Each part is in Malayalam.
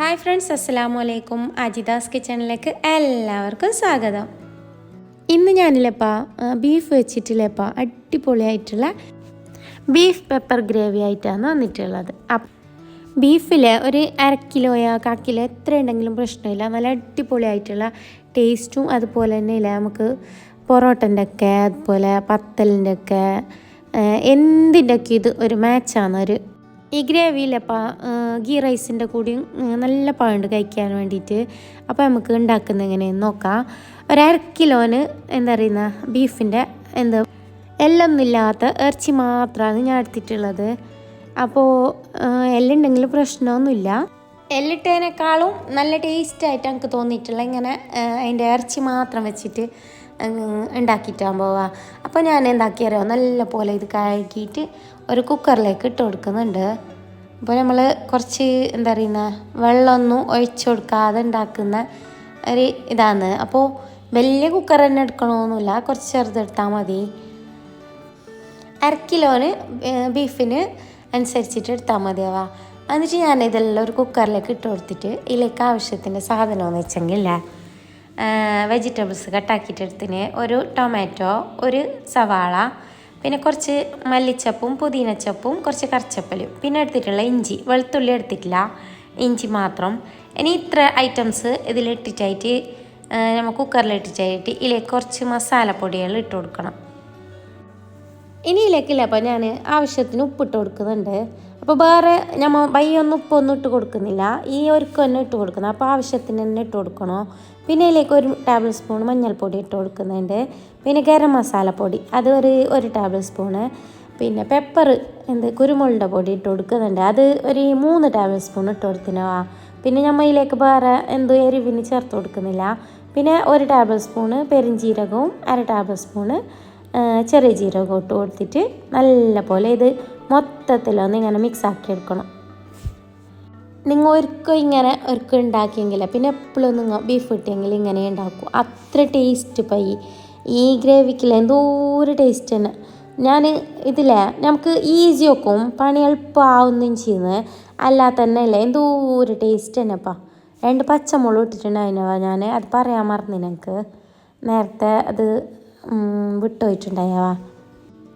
ഹായ് ഫ്രണ്ട്സ് അസ്സലാമു അലൈക്കും അജിദാസ് കിച്ചണിലേക്ക് എല്ലാവർക്കും സ്വാഗതം. ഇന്ന് ഞാനില്ലപ്പാ ബീഫ് വെച്ചിട്ടില്ലപ്പാ അടിപൊളിയായിട്ടുള്ള ബീഫ് പെപ്പർ ഗ്രേവി ആയിട്ടാണ് വന്നിട്ടുള്ളത്. ബീഫിൽ ഒരു അര കിലോയോ കാ കിലോ എത്ര ഉണ്ടെങ്കിലും പ്രശ്നമില്ല. നല്ല അടിപൊളിയായിട്ടുള്ള ടേസ്റ്റും അതുപോലെ തന്നെ ഇല്ല നമുക്ക് പൊറോട്ടന്റെ ഒക്കെ അതുപോലെ പത്തലിന്റെ ഒക്കെ എന്തിന്റെ ഒക്കെ ഇത് ഒരു മാച്ചാണ് ഒരു ഈ ഗ്രേവിയിലപ്പോൾ ഗീ റൈസിന്റെ കൂടിയും നല്ല പഴമുണ്ട് കഴിക്കാൻ വേണ്ടിയിട്ട്. അപ്പോൾ നമുക്ക് ഉണ്ടാക്കുന്ന എങ്ങനെയെന്ന് നോക്കാം. ഒരര കിലോന് എന്താ പറയുന്ന ബീഫിന്റെ എന്താ എല്ലൊന്നുമില്ലാത്ത ഇറച്ചി മാത്രമാണ് ഞാൻ എടുത്തിട്ടുള്ളത്. അപ്പോൾ എല്ലുണ്ടെങ്കിൽ പ്രശ്നമൊന്നുമില്ല. എല്ലിട്ടതിനേക്കാളും നല്ല ടേസ്റ്റായിട്ട് എനിക്ക് തോന്നിയിട്ടുള്ള ഇങ്ങനെ അതിന്റെ ഇറച്ചി മാത്രം വെച്ചിട്ട് ഉണ്ടാക്കിയിട്ടാൻ പോവാ അപ്പോൾ ഞാൻ എന്താക്കിയറിയാം? നല്ല പോലെ ഇത് കഴുകിയിട്ട് ഒരു കുക്കറിലേക്ക് ഇട്ട് കൊടുക്കുന്നുണ്ട്. അപ്പോൾ നമ്മൾ കുറച്ച് എന്താ പറയുന്ന വെള്ളമൊന്നും ഒഴിച്ചു കൊടുക്കാതെ ഉണ്ടാക്കുന്ന ഒരു ഇതാണ്. അപ്പോൾ വലിയ കുക്കർ തന്നെ എടുക്കണമെന്നില്ല കുറച്ച് ചെറുതെടുത്താൽ മതി. അര കിലോന് ബീഫിന് അനുസരിച്ചിട്ട് എടുത്താൽ മതിയാവാ എന്നിട്ട് ഞാൻ ഇതെല്ലാം ഒരു കുക്കറിലേക്ക് ഇട്ട് കൊടുത്തിട്ട് ഇതിലേക്ക് ആവശ്യത്തിന്റെ സാധനമെന്ന് വെച്ചെങ്കിൽ വെജിറ്റബിൾസ് കട്ടാക്കിയിട്ടെടുത്തിന് ഒരു ടൊമാറ്റോ ഒരു സവാള പിന്നെ കുറച്ച് മല്ലിച്ചപ്പും പുതിനച്ചപ്പും കുറച്ച് കറിച്ചപ്പലും. പിന്നെ എടുത്തിട്ടുള്ള ഇഞ്ചി വെളുത്തുള്ളി എടുത്തിട്ടില്ല. ഇഞ്ചി മാത്രം. ഇനി ഇത്ര ഐറ്റംസ് ഇതിലിട്ടിട്ടായിട്ട് നമ്മൾ കുക്കറിലിട്ടിട്ടായിട്ട് ഇതിലേക്ക് കുറച്ച് മസാലപ്പൊടികൾ ഇട്ട് കൊടുക്കണം. ഇനി ഇതിലേക്കില്ല അപ്പോൾ ഞാൻ ആവശ്യത്തിന് ഉപ്പിട്ട് കൊടുക്കുന്നുണ്ട്. അപ്പോൾ വേറെ നമ്മൾ ബയ്യൊന്നും ഉപ്പൊന്നും ഇട്ട് കൊടുക്കുന്നില്ല. ഈ ഒരുക്ക് തന്നെ ഇട്ട് കൊടുക്കുന്നത് അപ്പോൾ ആവശ്യത്തിന് തന്നെ ഇട്ട് കൊടുക്കണോ? പിന്നെ ഇതിലേക്ക് ഒരു ടേബിൾ സ്പൂൺ മഞ്ഞൾപ്പൊടി ഇട്ട് കൊടുക്കുന്നുണ്ട്. പിന്നെ ഗരം മസാലപ്പൊടി അത് ഒരു ഒരു ടേബിൾ സ്പൂണ് പിന്നെ പെപ്പർ എന്ത് കുരുമുളകിന്റെ പൊടി ഇട്ട് കൊടുക്കുന്നുണ്ട്. അത് ഒരു മൂന്ന് ടേബിൾ സ്പൂൺ ഇട്ട് കൊടുക്കുന്നവ പിന്നെ നമ്മൾ ഇതിലേക്ക് വേറെ എന്തോ എരിവിന് ചേർത്ത് കൊടുക്കുന്നില്ല. പിന്നെ ഒരു ടേബിൾ സ്പൂണ് പെരിഞ്ചീരകവും അര ടേബിൾ സ്പൂണ് ചെറിയ ജീരകം ഇട്ട് കൊടുത്തിട്ട് നല്ല പോലെ ഇത് മൊത്തത്തിലൊന്ന് ഇങ്ങനെ മിക്സ് ആക്കി എടുക്കണം. നിങ്ങൾ ഒരിക്കൽ ഇങ്ങനെ ഒരിക്കൽ ഉണ്ടാക്കിയെങ്കിൽ പിന്നെ എപ്പോഴും നിങ്ങൾ ബീഫ് കിട്ടിയെങ്കിൽ ഇങ്ങനെ ഉണ്ടാക്കും. അത്ര ടേസ്റ്റ് പൈ ഈ ഗ്രേവിക്കില്ല എന്തോ ഒരു ടേസ്റ്റ് തന്നെ. ഞാൻ ഇതില്ലേ നമുക്ക് ഈസി വെക്കും പണി എളുപ്പമാവുന്നതും ചെയ്യുന്നത്. അല്ലാതെ തന്നെ ഇല്ല എന്തോ ഒരു ടേസ്റ്റ് തന്നെപ്പാ രണ്ട് പച്ചമുളക് ഇട്ടിട്ടുണ്ടായിരുന്നു ഞാൻ. അത് പറയാൻ മറന്നു എനിക്ക് നേരത്തെ അത് വിട്ടുപോയിട്ടുണ്ടായവാ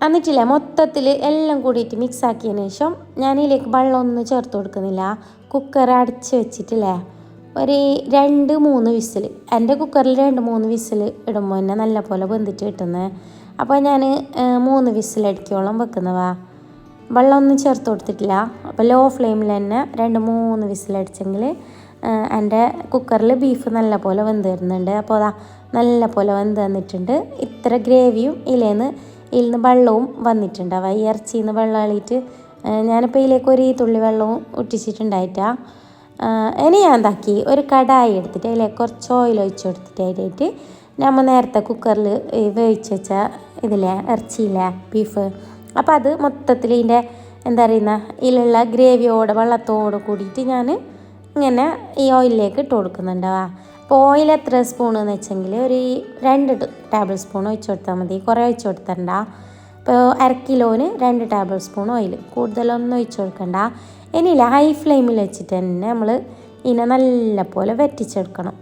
എന്നിട്ടില്ല മൊത്തത്തിൽ എല്ലാം കൂടിയിട്ട് മിക്സ് ആക്കിയതിന് ശേഷം ഞാനിതിലേക്ക് വെള്ളമൊന്നും ചേർത്ത് കൊടുക്കുന്നില്ല. കുക്കർ അടച്ച് വെച്ചിട്ടില്ലേ? ഒരു രണ്ട് മൂന്ന് വിസിൽ എന്റെ കുക്കറിൽ രണ്ട് മൂന്ന് വിസിൽ ഇടുമ്പോൾ തന്നെ നല്ല പോലെ വെന്തിട്ട് കിട്ടുന്നത് അപ്പോൾ ഞാൻ മൂന്ന് വിസിലടിക്കോളം വെക്കുന്നവാ. വെള്ളമൊന്നും ചേർത്ത് കൊടുത്തിട്ടില്ല. അപ്പോൾ ലോ ഫ്ലെയിമിൽ തന്നെ രണ്ട് മൂന്ന് വിസിലടിച്ചെങ്കിൽ എന്റെ കുക്കറിൽ ബീഫ് നല്ല പോലെ വെന്ത് വരുന്നുണ്ട് അപ്പോൾ അതാ നല്ല പോലെ വെന്ത് വന്നിട്ടുണ്ട്. ഇത്ര ഗ്രേവിയും ഇലേന്ന് ഇതിൽ വെള്ളവും വന്നിട്ടുണ്ട് അവ ഈ ഇറച്ചിയിൽ നിന്ന് വെള്ളം അളിയിട്ട് ഞാനിപ്പോൾ ഇതിലേക്ക് ഒരു തുള്ളി വെള്ളവും ഒട്ടിച്ചിട്ടുണ്ടായിട്ടാ ഇനി ഞാൻ എന്താക്കി? ഒരു കടായി എടുത്തിട്ട് അതിലേക്ക് കുറച്ച് ഓയിൽ ഒഴിച്ച് കൊടുത്തിട്ട് അതിലേക്ക് നമ്മൾ നേരത്തെ കുക്കറിൽ വേവിച്ച് വെച്ച ഇതിലെ ഇറച്ചിയില്ലേ ബീഫ് അപ്പോൾ അത് മൊത്തത്തിൽ ഇതിന്റെ എന്താ പറയുന്ന ഇതിലുള്ള ഗ്രേവിയോടെ വെള്ളത്തോടെ കൂടിയിട്ട് ഞാൻ ഇങ്ങനെ ഈ ഓയിലിലേക്ക് ഇട്ട് കൊടുക്കുന്നുണ്ടാവുക അപ്പോൾ ഓയിൽ എത്ര സ്പൂൺ എന്ന് വെച്ചെങ്കിൽ ഒരു രണ്ട് ടേബിൾ സ്പൂൺ ഒഴിച്ചു കൊടുത്താൽ മതി. കുറേ ഒഴിച്ചു കൊടുത്തണ്ട ഇപ്പോൾ അര കിലോന് രണ്ട് ടേബിൾ സ്പൂൺ ഓയിൽ. കൂടുതലൊന്നും ഒഴിച്ചു കൊടുക്കണ്ട. ഇനിയില്ല ഹൈ ഫ്ലെയിമിൽ വെച്ചിട്ട് തന്നെ നമ്മൾ ഇതിനെ നല്ല പോലെ വറ്റിച്ചെടുക്കണം.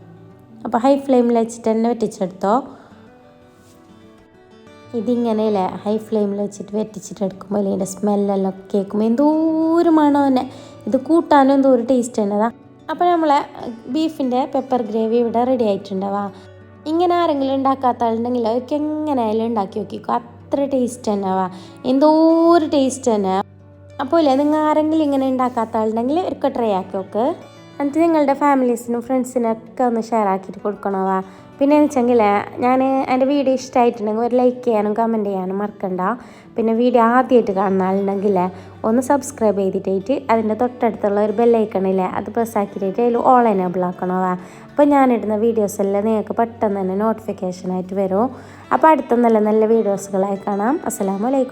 അപ്പോൾ ഹൈ ഫ്ലെയിമിൽ വെച്ചിട്ട് തന്നെ വറ്റിച്ചെടുത്തോ. ഇതിങ്ങനെയല്ലേ ഹൈ ഫ്ലെയിമിൽ വെച്ചിട്ട് വെറ്റിച്ചിട്ട് എടുക്കുമ്പോൾ ഇതിന്റെ സ്മെല്ലെല്ലാം കേൾക്കുമ്പോൾ എന്തോരം മണം തന്നെ. ഇത് കൂട്ടാനും എന്തോ ഒരു ടേസ്റ്റ് തന്നെ. അതാ അപ്പോൾ നമ്മളെ ബീഫിന്റെ പെപ്പർ ഗ്രേവി ഇവിടെ റെഡി ആയിട്ടുണ്ടാവാ ഇങ്ങനെ ആരെങ്കിലും ഉണ്ടാക്കാത്ത ആളുണ്ടെങ്കിൽ അവർക്ക് എങ്ങനെയായാലും ഉണ്ടാക്കി നോക്കിക്കോ. അത്ര ടേസ്റ്റ് തന്നെയാവാ എന്തോ ഒരു ടേസ്റ്റ് തന്നെ. അപ്പോൾ ഇല്ലേ നിങ്ങൾ ആരെങ്കിലും ഇങ്ങനെ ഉണ്ടാക്കാത്ത ആളുണ്ടെങ്കിൽ ഒക്കെ ട്രൈ ആക്കി നോക്ക്. എന്നിട്ട് നിങ്ങളുടെ ഫാമിലീസിനും ഫ്രണ്ട്സിനൊക്കെ ഒന്ന് ഷെയർ ആക്കിയിട്ട് കൊടുക്കണവാ പിന്നെ വെച്ചെങ്കിൽ ഞാൻ എന്റെ വീഡിയോ ഇഷ്ടമായിട്ടുണ്ടെങ്കിൽ ഒരു ലൈക്ക് ചെയ്യാനും കമന്റ് ചെയ്യാനും മറക്കണ്ട. പിന്നെ വീഡിയോ ആദ്യമായിട്ട് കാണുന്ന ആളുണ്ടെങ്കിൽ ഒന്ന് സബ്സ്ക്രൈബ് ചെയ്തിട്ടായിട്ട് അതിന്റെ തൊട്ടടുത്തുള്ള ഒരു ബെല്ലൈക്കണില്ലേ അത് പ്രസ് ആക്കിയിട്ട് അതിൽ ഓൾ എനേബിൾ ആക്കണോ അപ്പോൾ ഞാനിടുന്ന വീഡിയോസ് എല്ലാം നിങ്ങൾക്ക് പെട്ടെന്ന് തന്നെ നോട്ടിഫിക്കേഷനായിട്ട് വരും. അപ്പോൾ അടുത്ത നല്ല നല്ല വീഡിയോസുകളായി കാണാം. അസ്സലാമലൈക്കും